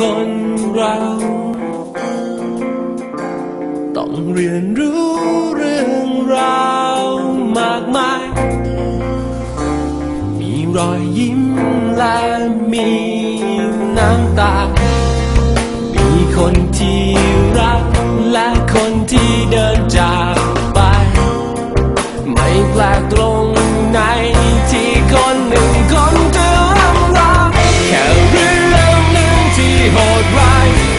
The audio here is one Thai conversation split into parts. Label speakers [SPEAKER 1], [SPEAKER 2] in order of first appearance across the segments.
[SPEAKER 1] คนเรา ต้องเรียนรู้เรื่องราวมากมาย มีรอยยิ้มและมีน้ำตา มีคนที่รักและคนที่เดินจากไป ไม่แปลกตรงไหน right.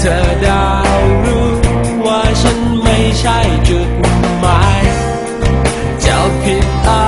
[SPEAKER 1] เธอดาวรู้ว่าฉันไม่ใช่จุดหมายจะผิดอะไร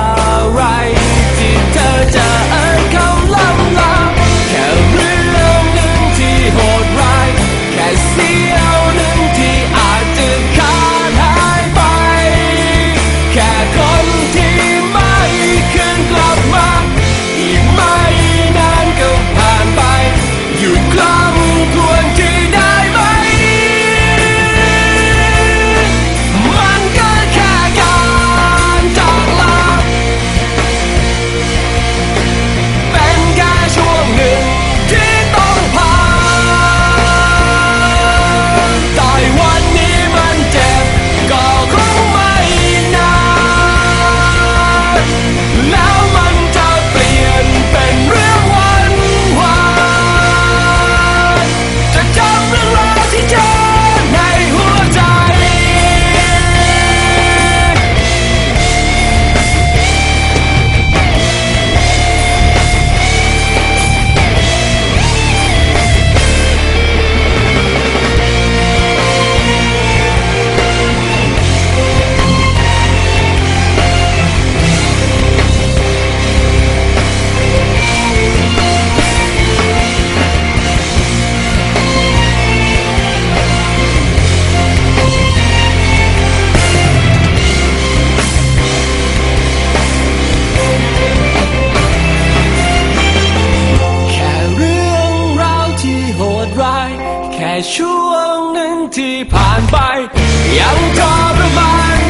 [SPEAKER 1] หนึ่งที่ผ่านไป ยังทรมาน